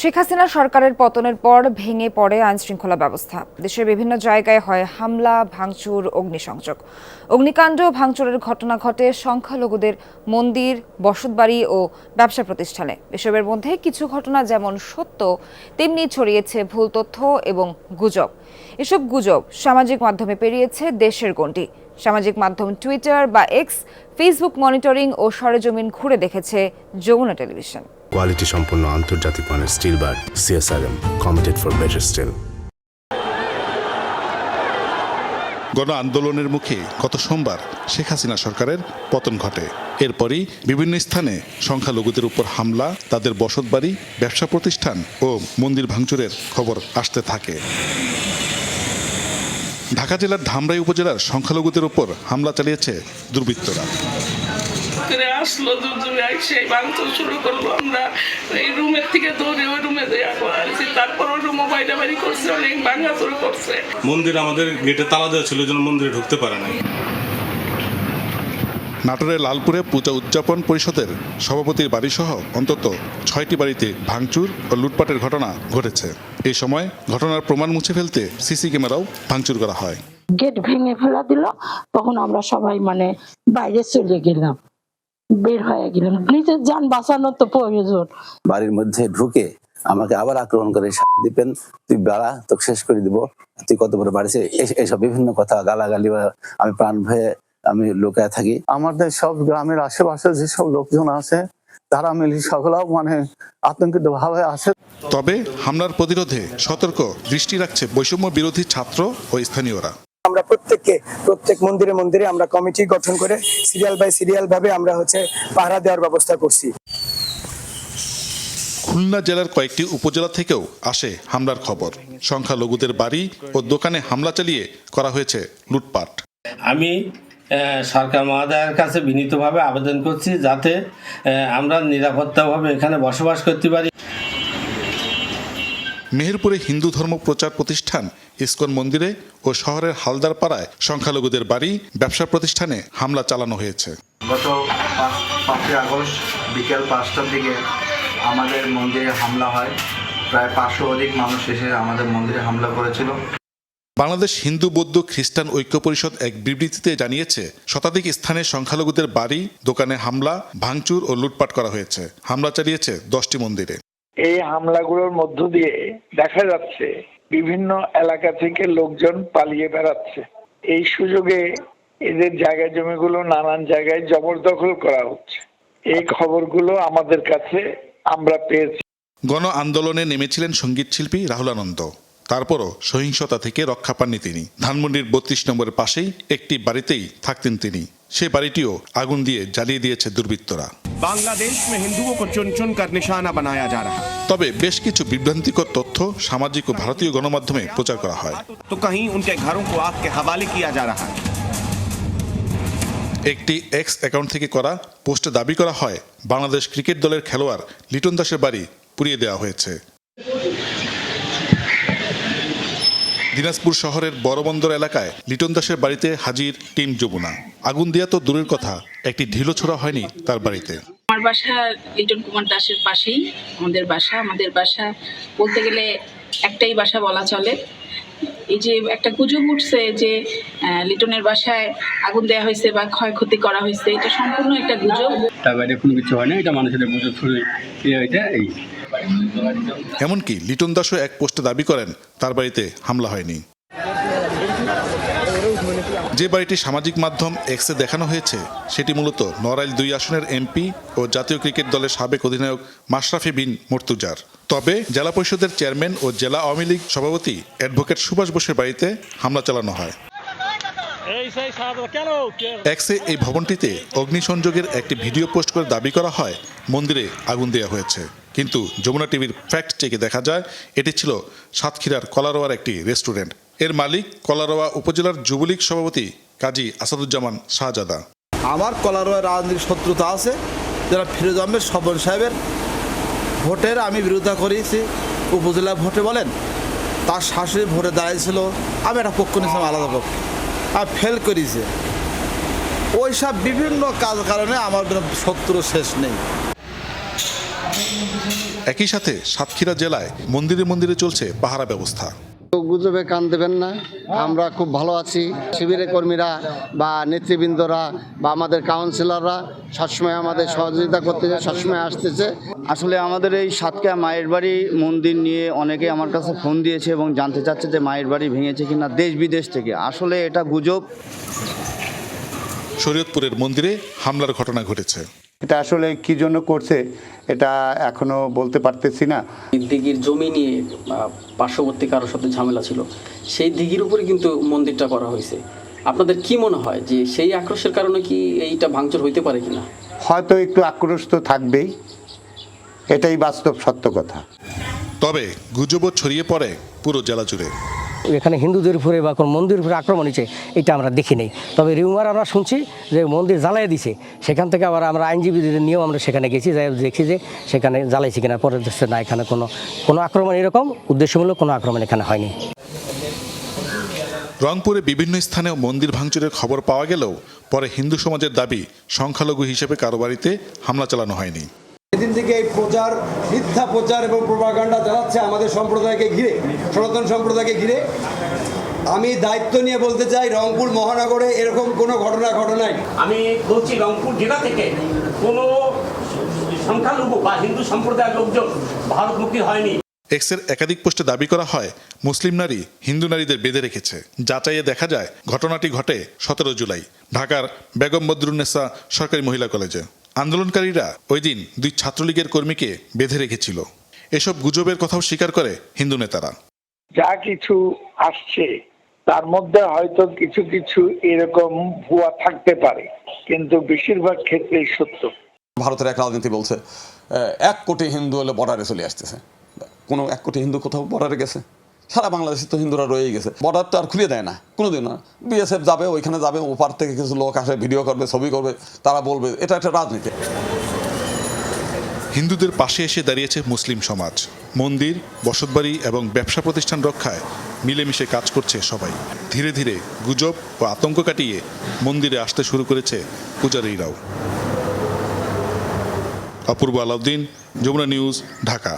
শেখ হাসিনা সরকারের পতনের পর ভেঙে পড়ে আইনশৃঙ্খলা ব্যবস্থা। দেশের বিভিন্ন জায়গায় হয় হামলা, ভাঙচুর, অগ্নিসংযোগ। অগ্নিকাণ্ড ভাঙচুরের ঘটনা ঘটে সংখ্যালঘুদের মন্দির, বসতবাড়ি ও ব্যবসা প্রতিষ্ঠানে। এসবের মধ্যে কিছু ঘটনা যেমন সত্য, তেমনি ছড়িয়েছে ভুল তথ্য এবং গুজব। এসব গুজব সামাজিক মাধ্যমে পেরিয়েছে দেশের গণ্ডি। সামাজিক মাধ্যম টুইটার বা এক্স, ফেসবুক মনিটরিং ও সরেজমিন ঘুরে দেখেছে যমুনা টেলিভিশন। কোয়ালিটি সম্পন্ন আন্তর্জাতিক মানের steel bar C S R M committed for better steel গণ আন্দোলনের মুখে গত সোমবার শেখ হাসিনা সরকারের পতন ঘটে। এরপরই বিভিন্ন স্থানে সংখ্যালঘুদের উপর হামলা, তাদের বসতবাড়ি, ব্যবসা প্রতিষ্ঠান ও মন্দির ভাঙচুরের খবর আসতে থাকে। ঢাকা জেলার ধামরাই উপজেলার সংখ্যালঘুদের উপর হামলা চালিয়েছে দুর্বৃত্তরা। করে আসলো দুজনে সেই ভাঙচুর শুরু করল আমরা। এই রুমের থেকে দৌড়ে ওই রুমে দেওয়া করাছি তারপর ওই রুমও বাইরে বাড়ি করছে অনেক ভাঙাচুর করছে। মন্দির আমাদের গেটে তালা দেওয়া ছিল জন্য মন্দিরে ঢুকতে পারে নাই। নাটোরের লালপুরে পূজা উদযাপন পরিষদের সভাপতির বাড়িসহ অন্তত ছয়টি বাড়িতে ভাঙচুর ও লুটপাটের ঘটনা ঘটেছে। এই সময় ঘটনার প্রমাণ মুছে ফেলতে সিসি ক্যামেরাও ভাঙচুর করা হয়। গেট ভেঙে ফেলা দিল তখন আমরা সবাই মানে বাইরে চলে গেলাম। বের হয়ে গেলাম। নিজের যান বাঁচানোর তো প্রয়োজন। বাড়ির মধ্যে ঢুকে আমাকে আবার আক্রমণ করে সাথ দিবেন। তুই বাড়া তোকে শেষ করে দিব। তুই কত বড় বাড়িছে এইসব বিভিন্ন কথা গালাগালি বা আমি প্রাণ ভয়ে আমি লুকায় থাকি। আমাদের সব গ্রামের আশেপাশে যেসব লোকজন আছে তারা মিলে সকলেও মানে আতঙ্কিত ভাবে আছে। তবে হামলার প্রতিরোধে সতর্ক দৃষ্টি রাখছে বৈষম্য বিরোধী ছাত্র ও স্থানীয়রা। আমরা প্রত্যেককে প্রত্যেক মন্দিরে মন্দিরে আমরা কমিটি গঠন করে সিরিয়াল বাই সিরিয়াল ভাবে আমরা হচ্ছে পাহারা দেওয়ার ব্যবস্থা করছি। খুলনা জেলার কয়েকটি উপজেলা থেকেও আসে হামলার খবর। সংখ্যালঘুদের বাড়ি ও দোকানে হামলা চালিয়ে করা হয়েছে লুটপাট। আমি আহ, সরকার মহোদয়ের কাছে বিনীতভাবে আবেদন করছি যাতে আমরা নিরাপত্তাভাবে এখানে বসবাস করতে পারি। মেহেরপুরে হিন্দু ধর্ম প্রচার প্রতিষ্ঠান ইসকন মন্দিরে ও শহরের হালদার পাড়ায় সংখ্যালঘুদের বাড়ি ব্যবসা প্রতিষ্ঠানে হামলা চালানো হয়েছে। গত পাঁচই আগস্ট বিকেল পাঁচটার দিকে আমাদের মন্দিরে হামলা হয়। প্রায় পাঁচশো অধিক মানুষ এসে আমাদের মন্দিরে হামলা করেছিল। বাংলাদেশ হিন্দু বৌদ্ধ খ্রিস্টান ঐক্য পরিষদ এক বিবৃতিতে জানিয়েছে শতাধিক স্থানে সংখ্যালঘুদের বাড়ি দোকানে হামলা ভাঙচুর ও লুটপাট করা হয়েছে। হামলা চালিয়েছে দশটি মন্দিরে। এই হামলাগুলোর মধ্য দিয়ে দেখা যাচ্ছে বিভিন্ন এলাকা থেকে লোকজন পালিয়ে বেড়াচ্ছে। এই সুযোগে এদের জায়গা জমিগুলো নানান জায়গায় জবরদখল করা হচ্ছে। এই খবরগুলো আমাদের কাছে আমরা পেয়েছি। গণ আন্দোলনে নেমেছিলেন সংগীত শিল্পী রাহুল আনন্দ। তারপরও সহিংসতা থেকে রক্ষা পাননি তিনি। ধানমন্ডির বত্রিশ নম্বরের পাশেই একটি বাড়িতেই থাকতেন তিনি। সেই বাড়িটিও আগুন দিয়ে জ্বালিয়ে দিয়েছে দুর্বৃত্তরা। बांग्लादेश में हिंदुओं को चुन चुन कर निशाना बनाया जा रहा है তবে বেশ কিছু বিভ্রান্তিকর তথ্য সামাজিক ও ভারতীয় গণমাধ্যমে প্রচার করা হয় तो कहीं उनके घरों को आग के हवाले किया जा रहा है একটি এক্স অ্যাকাউন্ট থেকে করা পোস্টে দাবি করা হয় বাংলাদেশ ক্রিকেট দলের খেলোয়াড় লিটন দাসের বাড়ি পুড়িয়ে দেওয়া হয়েছে দিনাজপুর শহরের বড়বন্দর এলাকায় লিটন দাসের বাড়িতে হাজির টিম যমুনা। আগুন দেওয়া তো দূরের কথা একটি ঢিলো ছোড়া হয়নি তার বাড়িতে। আমার বাসা লিটন কুমার দাসের পাশেই আমাদের বাসা। আমাদের বাসা বলতে গেলে একটাই বাসা বলা চলে। এই যে একটা গুজব উঠছে যে লিটনের বাসায় আগুন দেওয়া হয়েছে বা ক্ষয়ক্ষতি করা হয়েছে এটা সম্পূর্ণ একটা গুজব। তার বাইরে কোনো কিছু হয় না এটা মানুষের বুঝে শুরু এটা এই। এমনকি লিটন দাসও এক পোস্টে দাবি করেন তার বাড়িতে হামলা হয়নি। যে বাড়িটি সামাজিক মাধ্যম এক্সে দেখানো হয়েছে সেটি মূলত নড়াইল দুই আসনের এমপি ও জাতীয় ক্রিকেট দলের সাবেক অধিনায়ক মাশরাফি বিন মর্তুজার। তবে জেলা পরিষদের চেয়ারম্যান ও জেলা আওয়ামী লীগ সভাপতি অ্যাডভোকেট সুভাষ বোসের বাড়িতে হামলা চালানো হয়। এক্সে এই ভবনটিতে অগ্নিসংযোগের একটি ভিডিও পোস্ট করে দাবি করা হয় মন্দিরে আগুন দেওয়া হয়েছে। কিন্তু যমুনা টিভির ফ্যাক্ট চেকে দেখা যায়, এটি ছিল সাতক্ষীরার কলারোয়ার একটি রেস্টুরেন্টের মালিক কলারোয়া উপজেলার যুবলীগ সভাপতি কাজী আসাদুজ্জামান শাহজাদা। আমার কলারোয়া রাজনৈতিক শত্রুতা আছে, যারা ফিরোজ আহমেদ স্বপন সাহেবের ভোটের আমি বিরোধিতা করেছি, উপজেলা ভোটে বলেন, তার শাশুড়ি ভোটে দাঁড়িয়েছিল, আমি একটা পক্ষ নিয়েছিলাম আলাদা পক্ষ। আর ফেল করেছে। ওই সব বিভিন্ন কাজ কারণে আমার শত্রু শেষ নেই। একই সাথে সাতক্ষীরা জেলায় মন্দিরে মন্দিরে চলছে পাহারা ব্যবস্থা। গুজবে কান দেবেন না। আমরা খুব ভালো আছি। শিবিরের কর্মীরা বা নেতৃবৃন্দরা বা আমাদের কাউন্সিলররা সবসময় আমাদের সহযোগিতা করতেছে সবসময় আসতেছে। আসলে আমাদের এই সাতকা মায়ের বাড়ি মন্দির নিয়ে অনেকে আমার কাছে ফোন দিয়েছে এবং জানতে চাচ্ছে যে মায়ের বাড়ি ভেঙেছে কিনা দেশ বিদেশ থেকে। আসলে এটা গুজব। শরীয়তপুরের মন্দিরে হামলার ঘটনা ঘটেছে। এটা আসলে কি জন্য করছে এটা এখনও বলতে পারতেছি না। দিঘির জমি নিয়ে পার্শ্ববর্তী কারোর সাথে ঝামেলা ছিল সেই দিঘির উপরে কিন্তু মন্দিরটা করা হয়েছে। আপনাদের কি মনে হয় যে সেই আক্রোশের কারণে কি এইটা ভাঙচুর হইতে পারে কিনা? হয়তো একটু আক্রোশ তো থাকবেই এটাই বাস্তব সত্য কথা। তবে গুজবও ছড়িয়ে পড়ে পুরো জেলা জুড়ে। এখানে হিন্দুদের উপরে বা কোনো মন্দিরের উপরে আক্রমণ হয়েছে, এটা আমরা দেখি নাই। তবে রিউমার আমরা শুনছি যে মন্দির জ্বালাই দিছে। সেখান থেকে আবার আমরা আইনজীবীদের নিয়েও আমরা সেখানে গেছি, যাই দেখি যে সেখানে জ্বালাইছে কিনা, পরে দেখছে না, এখানে কোনো কোনো আক্রমণ এরকম উদ্দেশ্যমূলক কোনো আক্রমণ এখানে হয়নি। রংপুরে বিভিন্ন স্থানেও মন্দির ভাঙচুরের খবর পাওয়া গেলেও পরে হিন্দু সমাজের দাবি সংখ্যালঘু হিসেবে কারও বাড়িতে হামলা চালানো হয়নি। সেদিন থেকে এই প্রচার মিথ্যা প্রচার এবং প্রপাগান্ডা চালাচ্ছে আমাদের সম্প্রদায়কে ঘিরে সনাতন সম্প্রদায়কে ঘিরে। আমি দায়িত্ব নিয়ে বলতে চাই রংপুর মহানগরে এরকম কোনো ঘটনা ঘটে নাই। আমি বলছি রংপুর জেলা থেকে কোনো সংখ্যালঘু বা হিন্দু সম্প্রদায়ের লোকজন ভারতমুখী হয়নি। এক্সের একাধিক পোস্টে দাবি করা হয় মুসলিম নারী হিন্দু নারীদের বেঁধে রেখেছে। যাচাইয়ে দেখা যায় ঘটনাটি ঘটে সতেরো জুলাই ঢাকার বেগম বদরুন্নেসা সরকারি মহিলা কলেজে। আন্দোলনকারীরা ওই দিন দুই ছাত্রলীগের কর্মীকে বেঁধে রেখেছিল। এসব গুজবের কথাও স্বীকার করে হিন্দু নেতারা। যা কিছু আসছে তার মধ্যে হয়তো কিছু কিছু এরকম ভুয়া থাকতে পারে কিন্তু বেশিরভাগ ক্ষেত্রেই সত্য। ভারতের এক রাজনীতি বলছে এক কোটি হিন্দু হলে বর্ডারে চলে আসতেছে। কোনো এক কোটি হিন্দু কোথাও বর্ডারে গেছে? সারা বাংলাদেশে তো হিন্দুরা রয়েই গেছে। বর্ডার তো আর খুলে দেয় না, কোনোদিন না। বিএসএফ যাবে, ওইখানে যাবে, ওপার থেকে কিছু লোক আসে ভিডিও করবে, ছবি করবে, তারা বলবে, এটা একটা রাজনীতি। হিন্দুদের পাশে এসে দাঁড়িয়েছে মুসলিম সমাজ। মন্দির, বসতবাড়ি এবং ব্যবসা প্রতিষ্ঠান রক্ষায় মিলেমিশে কাজ করছে সবাই। ধীরে ধীরে গুজব ও আতঙ্ক কাটিয়ে মন্দিরে আসতে শুরু করেছে পূজারীরাও। অপূর্ব আলাউদ্দিন, যমুনা নিউজ, ঢাকা।